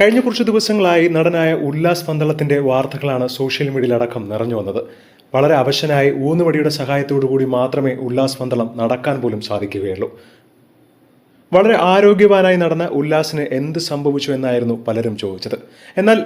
കഴിഞ്ഞ കുറച്ച് ദിവസങ്ങളായി നടനായ ഉല്ലാസ് പന്തളത്തിന്റെ വാർത്തകളാണ് സോഷ്യൽ മീഡിയയിൽ അടക്കം നിറഞ്ഞു വന്നത്. വളരെ അവശനായി ഊന്നുവടിയുടെ സഹായത്തോടു കൂടി മാത്രമേ ഉല്ലാസ് പന്തളം നടക്കാൻ പോലും സാധിക്കുകയുള്ളൂ. വളരെ ആരോഗ്യവാനായി നടന്ന ഉല്ലാസിന് എന്ത് സംഭവിച്ചു എന്നായിരുന്നു പലരും ചോദിച്ചത്. എന്നാൽ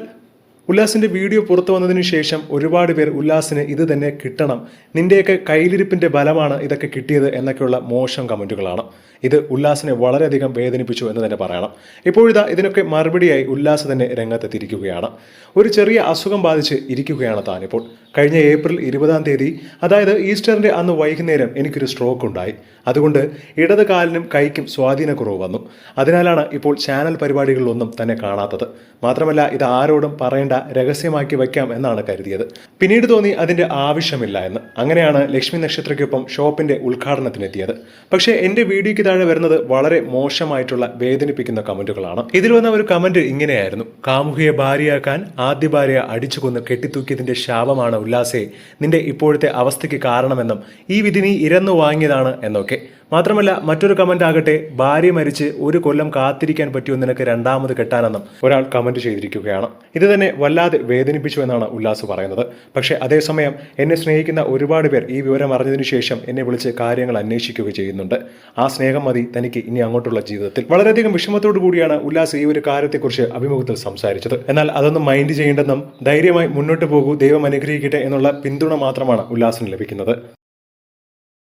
ഉല്ലാസിന്റെ വീഡിയോ പുറത്തു വന്നതിന് ശേഷം ഒരുപാട് പേർ ഉല്ലാസിന് ഇത് തന്നെ കിട്ടണം. നിന്റെയൊക്കെ കയ്യിലിരിപ്പിന്റെ ബലമാണ് ഇതൊക്കെ കിട്ടിയത് എന്നൊക്കെയുള്ള മോശം കമന്റുകളാണ്. ഇത് ഉല്ലാസിനെ വളരെയധികം വേദനിപ്പിച്ചു എന്ന് തന്നെ പറയണം. ഇപ്പോഴിതാ ഇതിനൊക്കെ മറുപടിയായി ഉല്ലാസ് തന്നെ രംഗത്തെത്തിയിരിക്കുകയാണ്. ഒരു ചെറിയ അസുഖം ബാധിച്ച് ഇരിക്കുകയാണ് താനിപ്പോൾ. കഴിഞ്ഞ ഏപ്രിൽ ഇരുപതാം തീയതി അതായത് ഈസ്റ്ററിന്റെ അന്ന് വൈകുന്നേരം എനിക്കൊരു സ്ട്രോക്ക് ഉണ്ടായി. അതുകൊണ്ട് ഇടത് കാലിനും കൈക്കും സ്വാധീനക്കുറവ് വന്നു. അതിനാലാണ് ഇപ്പോൾ ചാനൽ പരിപാടികളിലൊന്നും തന്നെ കാണാത്തത്. മാത്രമല്ല ഇത് ആരോടും പറയേണ്ട രഹസ്യമാക്കി വയ്ക്കാം എന്നാണ് കരുതിയത്. പിന്നീട് തോന്നി അതിന്റെ ആവശ്യമില്ല എന്ന്. അങ്ങനെയാണ് ലക്ഷ്മി നക്ഷത്രയ്ക്കൊപ്പം ഷോപ്പിന്റെ ഉദ്ഘാടനത്തിനെത്തിയത്. പക്ഷേ എന്റെ വീഡിയോയ്ക്ക് താഴെ വരുന്നത് വളരെ മോശമായിട്ടുള്ള വേദനിപ്പിക്കുന്ന കമന്റുകളാണ്. ഇതിൽ വന്ന ഒരു കമന്റ് ഇങ്ങനെയായിരുന്നു. കാമുകിയെ ഭാര്യയാക്കാൻ ആദ്യ ഭാര്യ അടിച്ചു കൊന്ന് കെട്ടിത്തൂക്കിയതിന്റെ ശാപമാണ് ഉല്ലാസേ നിന്റെ ഇപ്പോഴത്തെ അവസ്ഥയ്ക്ക് കാരണമെന്നും ഈ വിധി നീ ഇരന്നു വാങ്ങിയതാണ് എന്നൊക്കെ. മാത്രമല്ല മറ്റൊരു കമന്റ് ആകട്ടെ ഭാര്യ മരിച്ച് ഒരു കൊല്ലം കാത്തിരിക്കാൻ പറ്റിയോ നിനക്ക് രണ്ടാമത് കെട്ടാനെന്നും ഒരാൾ കമന്റ് ചെയ്തിരിക്കുകയാണ്. ഇത് തന്നെ വല്ലാതെ വേദനിപ്പിച്ചു എന്നാണ് ഉല്ലാസ് പറയുന്നത്. പക്ഷേ അതേസമയം എന്നെ സ്നേഹിക്കുന്ന ഒരുപാട് പേർ ഈ വിവരം അറിഞ്ഞതിനു ശേഷം എന്നെ വിളിച്ച് കാര്യങ്ങൾ അന്വേഷിക്കുക ചെയ്യുന്നുണ്ട്. ആ സ്നേഹം മതി തനിക്ക് ഇനി അങ്ങോട്ടുള്ള ജീവിതത്തിൽ. വളരെയധികം വിഷമത്തോടു കൂടിയാണ് ഉല്ലാസ് ഈ ഒരു കാര്യത്തെക്കുറിച്ച് അഭിമുഖത്തിൽ സംസാരിച്ചത്. എന്നാൽ അതൊന്നും മൈൻഡ് ചെയ്യേണ്ടെന്നും ധൈര്യമായി മുന്നോട്ട് പോകൂ ദൈവം അനുഗ്രഹിക്കട്ടെ എന്നുള്ള പിന്തുണ മാത്രമാണ് ഉല്ലാസിന് ലഭിക്കുന്നത്.